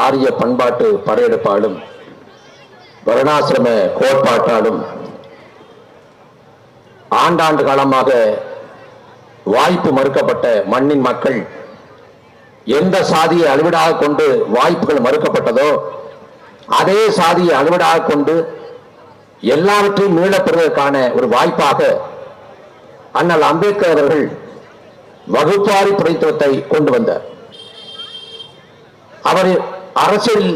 ஆரிய பண்பாட்டு படையெடுப்பாலும் வருணாசிரம கோட்பாட்டாலும் ஆண்டாண்டு காலமாக வாய்ப்பு மறுக்கப்பட்ட மண்ணின் மக்கள் எந்த சாதியை அலுவடாக கொண்டு வாய்ப்புகள் மறுக்கப்பட்டதோ அதே சாதியை அலுவடாக கொண்டு எல்லாவற்றையும் மீளப்பெறுவதற்கான ஒரு வாய்ப்பாக அண்ணல் அம்பேத்கர் அவர்கள் வகுப்பாரி பிரதித்துவத்தை கொண்டு வந்தார். அவர் அரசியல்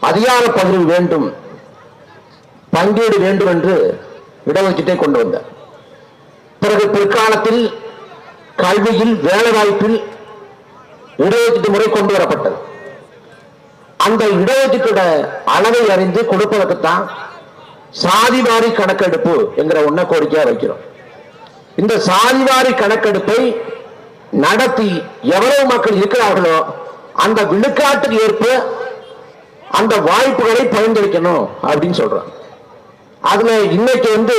அதிகார பகிர்வு வேண்டும் பங்கீடு வேண்டும் என்று இடஒதுக்கீட்டை கொண்டு வந்தார். பிறகு பிற்காலத்தில் கல்வியில் வேலைவாய்ப்பில் இடஒதுக்கீட்டு முறை கொண்டு வரப்பட்டது. அந்த இடஒதுக்கீட்டோட அளவை அறிந்து கொடுப்பதற்குத்தான் சாதிவாரி கணக்கெடுப்பு என்கிற ஒன்ன கோரிக்கையா வைக்கிறோம். இந்த சாதிவாரி கணக்கெடுப்பை நடத்தி எவ்வளவு மக்கள் இருக்கிறார்களோ அந்த விழுக்காட்டுக்கு ஏற்ப அந்த வாய்ப்புகளை பகிர்ந்தளிக்கணும் அப்படின்னு சொல்றாங்க. அதுல இன்னைக்கு வந்து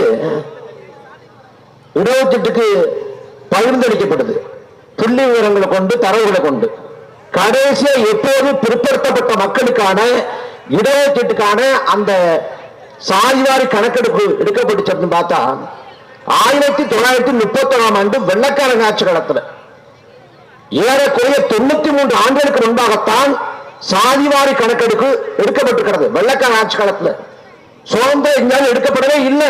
இடஒதுக்கீட்டுக்கு பகிர்ந்தளிக்கப்படுது புள்ளி விவரங்களை கொண்டு தரவுகளை கொண்டு. கடைசியா எப்போது பிற்படுத்தப்பட்ட மக்களுக்கான இடஒதுக்கீட்டுக்கான அந்த சாதிவாரி கணக்கெடுப்பு எடுக்கப்பட்டுச்சுன்னு பார்த்தா ஆயிரத்தி தொள்ளாயிரத்தி முப்பத்தி ஒன்றாம் ஆண்டு வெள்ளக்காரங்க ஆட்சி காலத்தில் ஏறக்குறைய தொண்ணூத்தி மூன்று ஆண்டுகளுக்கு முன்பாகத்தான் சாதிவாரி கணக்கெடுப்பு எடுக்கப்பட்டிருக்கிறது. வெள்ளக்கார ஆட்சி காலத்துல. சுதந்திரம் எங்கேயாவது எடுக்கப்படவே இல்லை.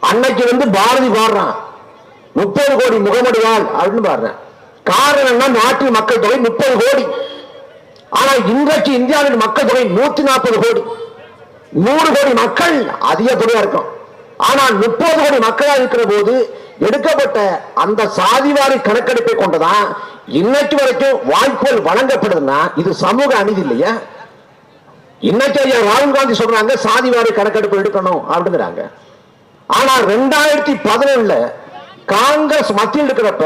அன்னைக்கு வந்து பாரதி பாடுறான். முப்பது கோடி முகமடுவாள் அப்படின்னு பாடுறேன். காரணம் என்ன? நாட்டின் மக்கள் தொகை முப்பது கோடி. ஆனா இன்றைக்கு இந்தியாவின் மக்கள் தொகை நூத்தி நாற்பது கோடி. நூறு கோடி மக்கள் அதிக தொகையா இருக்கும் ஆனால் முப்பது கோடி மக்களா இருக்கிற போது எடுக்கப்பட்ட அந்த சாதிவாரி கணக்கெடுப்பை கொண்டுதான் இன்னைக்கு வரைக்கும் வாய்ப்புகள் வழங்கப்படுதுன்னா இது சமூக அநீதி இல்லையா? இன்னைக்கு ஐயா ராகுல் காந்தி சொல்றாங்க சாதிவாரி கணக்கெடுப்பு எடுக்கணும் அப்படிங்கிறாங்க. ஆனா ரெண்டாயிரத்தி பதினொன்னுல காங்கிரஸ் மத்தியில் இருக்கிறப்ப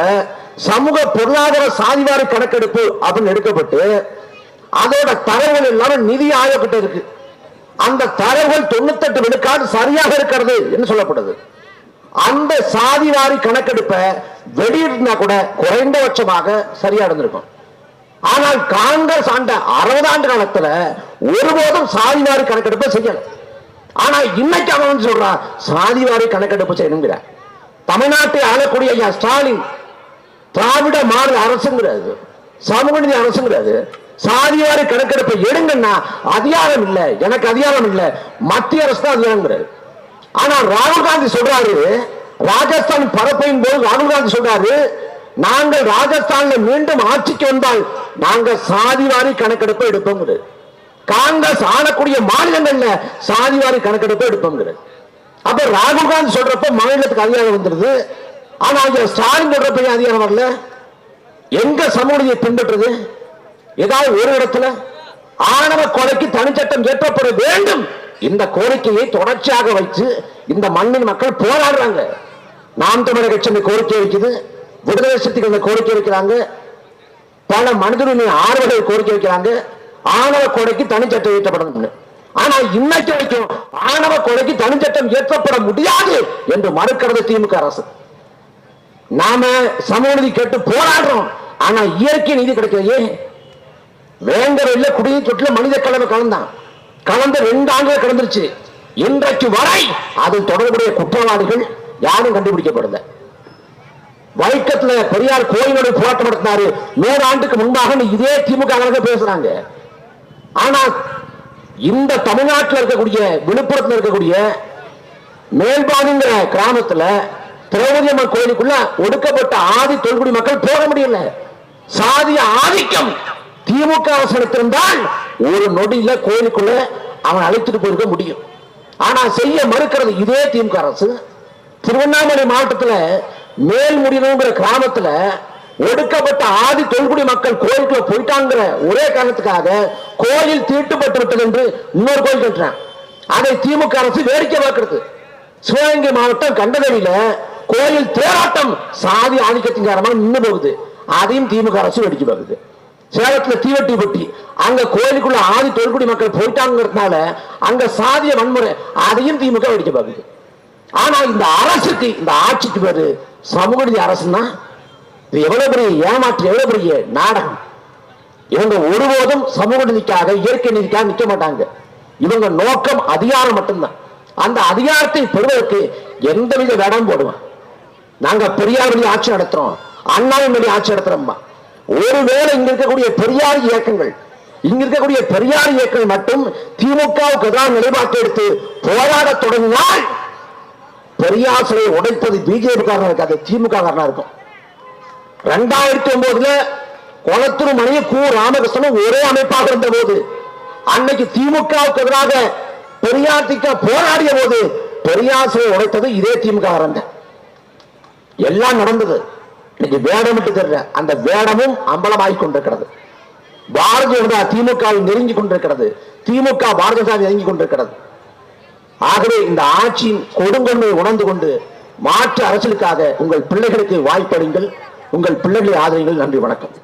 சமூக பொருளாதார சாதிவாரி கணக்கெடுப்பு அப்படின்னு எடுக்கப்பட்டு அதோட தரவுகள் எல்லாம் நிதி ஆயப்பட்டு இருக்கு. அந்த தரவுகள் தொண்ணூத்தெட்டு விழுக்காடு சரியாக இருக்கிறது என்று சொல்லப்படுது. அந்த சாதி வாரி கணக்கெடுப்பை வெளியிட்டிருந்தா கூட குறைந்தபட்சமாக சரியா இருந்திருக்கும் ஆனால் காங்கிரஸ் ஆண்ட அறுபது ஆண்டு காலத்துல ஒருபோதும் சாதிவாரி கணக்கெடுப்பை செய்யல. ஆனா இன்னைக்கு அவன் சொல்றான் சொல்றான் சாதிவாரி கணக்கெடுப்பு செய்யணுங்கிற. தமிழ்நாட்டை ஆளக்கூடிய ஐயா ஸ்டாலின் திராவிட மாநில அரசுங்கிறது சமூக நீதி அரசுங்கிறது சாதிவாரி கணக்கெடுப்பை எடுங்கன்னா அதிகாரம் இல்லை எனக்கு அதிகாரம் இல்லை மத்திய அரசு தான் அதிகாரங்கிறாரு ஆனால் ராகுல் காந்தி சொல்றாரு ராஜஸ்தான் பரப்பையின் போது ராகுல் காந்தி சொல்றாரு நாங்கள் ராஜஸ்தான்ல மீண்டும் ஆட்சிக்கு வந்தால் நாங்கள் சாதிவாரி கணக்கெடுப்பு எடுப்போம் காங்கிரஸ் ஆளக்கூடிய மாநிலங்கள்ல சாதிவாரி கணக்கெடுப்பு எடுப்போம் அப்ப ராகுல் காந்தி சொல்றப்ப மாநிலத்துக்கு அதிகாரம் வந்துருது ஆனா இங்க ஸ்டாலின் சொல்றப்ப அதிகாரம் வரல? எங்க சமூக நீதியை பின்பற்றுது? ஏதாவது ஒரு இடத்துல ஆணவ கொலைக்கு தனிச்சட்டம் இயற்றப்பட வேண்டும் இந்த கோரிக்கையை தொடர்ச்சியாக வைத்து இந்த மண்ணின் மக்கள் போராடுறாங்க. நாம் தமிழர் கட்சி கோரிக்கை வைக்குது. விடுதலை சக்திகள் கோரிக்கை வைக்கிறாங்க. பல மனிதனுடைய ஆர்வலர்கள் கோரிக்கை வைக்கிறாங்க. ஆணவ கொலைக்கு தனிச்சட்டம் இயற்றப்படணும் ஆனா இன்னைக்கு வரைக்கும் ஆணவ கொலைக்கு தனிச்சட்டம் இயற்றப்பட முடியாது என்று மறுக்கிறது திமுக அரசு. நாம சமூக கேட்டு போராடுறோம். ஆனா இயற்கை நீதி கிடைக்கலையே. இல்ல குடியை தொட்டில மனித கலவை கலந்தான். கலந்து ரெண்டு ஆண்டுகள் கடந்துருச்சு. இன்றைக்கு வரை அது தொடர்புடைய குற்றவாளிகள் யாரும் கண்டுபிடிக்கப்படல. வைக்கத்துல பெரியார் கோயிலோட போராட்டம் நடத்தினாரு நூறு ஆண்டுக்கு முன்பாக இதே திமுக காரங்க பேசுறாங்க. ஆனா இந்த தமிழ்நாட்டில் இருக்கக்கூடிய விழுப்புரத்தில் இருக்கக்கூடிய மேல்பாடுங்கிற கிராமத்துல திரௌபதி அம்மன் கோயிலுக்குள்ள ஒடுக்கப்பட்ட ஆதி தொல்குடி மக்கள் போக முடியல. சாதிய ஆதிக்கம் திமுக அவசரத்திருந்தால் ஒரு நொடியில கோயிலுக்குள்ள அவன் அழைத்துட்டு போயிருக்க முடியும். ஆனா செய்ய மறுக்கிறது இதே திமுக அரசு. திருவண்ணாமலை மாவட்டத்தில் மேல்முடினுங்கிற கிராமத்தில் ஒடுக்கப்பட்ட ஆதி தொல்குடி மக்கள் கோயிலுக்குள்ள போயிட்டாங்கிற ஒரே காரணத்துக்காக கோயில் தீட்டுப்பட்டு விட்டது என்று இன்னொரு கோயில் கட்டுறான் அதை திமுக அரசு வேடிக்கை பார்க்கிறது. சிவகங்கை மாவட்டம் கண்டதடியில கோயில் தேராட்டம் சாதி ஆதிக்கத்தின் காரணமாக நின்று போகுது. அதையும் திமுக அரசு வேடிக்கை பார்க்குது. சேலத்துல தீவட்டி பட்டி அங்க கோயிலுக்குள்ள ஆதி தொல்குடி மக்கள் போயிட்டாங்கிறதுனால அங்க சாதிய வன்முறை அதையும் திமுக வெடிக்க பார்க்குது ஆனா இந்த அரசுக்கு இந்த ஆட்சிக்கு பேரு சமூக நீதி அரசுன்னா இது எவ்வளவு பெரிய ஏமாற்று எவ்வளவு பெரிய நாடகம். இவங்க ஒருபோதும் சமூக நீதிக்காக இயற்கை நீதிக்காக நிக்க மாட்டாங்க. இவங்க நோக்கம் அதிகாரம் மட்டும்தான். அந்த அதிகாரத்தை பெறுவதற்கு எந்தவித வேடம் போடுவான். நாங்க பெரியார் வழி ஆட்சி நடத்துறோம் அண்ணாவின் வழி ஆட்சி நடத்துறோம்மா. ஒருவேளை இங்க இருக்கக்கூடிய பெரியார் இயக்கங்கள் இங்க இருக்கக்கூடிய பெரியார் இயக்கங்கள் மட்டும் திமுகவுக்கு எதிராக நிலைப்பாட்டை எடுத்து போராட தொடங்கினால் பெரியார் சிலையை உடைப்பது பிஜேபி காரணம் இருக்காது திமுக காரணம் இருக்கும். ரெண்டாயிரத்தி ஒன்பதுல குளத்தூர் மணிய கு ராமகிருஷ்ணனும் ஒரே அமைப்பாக இருந்த போது அன்னைக்கு திமுகவுக்கு எதிராக பெரியார் திக்க போராடிய போது பெரியார் சிலை உடைத்தது இதே திமுக காரங்க எல்லாம் நடந்தது. இன்னைக்கு வேடமிட்டு தெரியல அந்த வேடமும் அம்பலமாகி கொண்டிருக்கிறது. பாரதிய ஜனதா திமுகவை நெருங்கி கொண்டிருக்கிறது. திமுக பாரதிய ஜனதா நெருங்கி கொண்டிருக்கிறது. ஆகவே இந்த ஆட்சியின் கொடுங்கொன்மை உணர்ந்து கொண்டு மாற்று அரசியலுக்காக உங்கள் பிள்ளைகளுக்கு வாய்ப்படுங்கள் உங்கள் பிள்ளைகளை ஆதரவுகள் நன்றி வணக்கம்.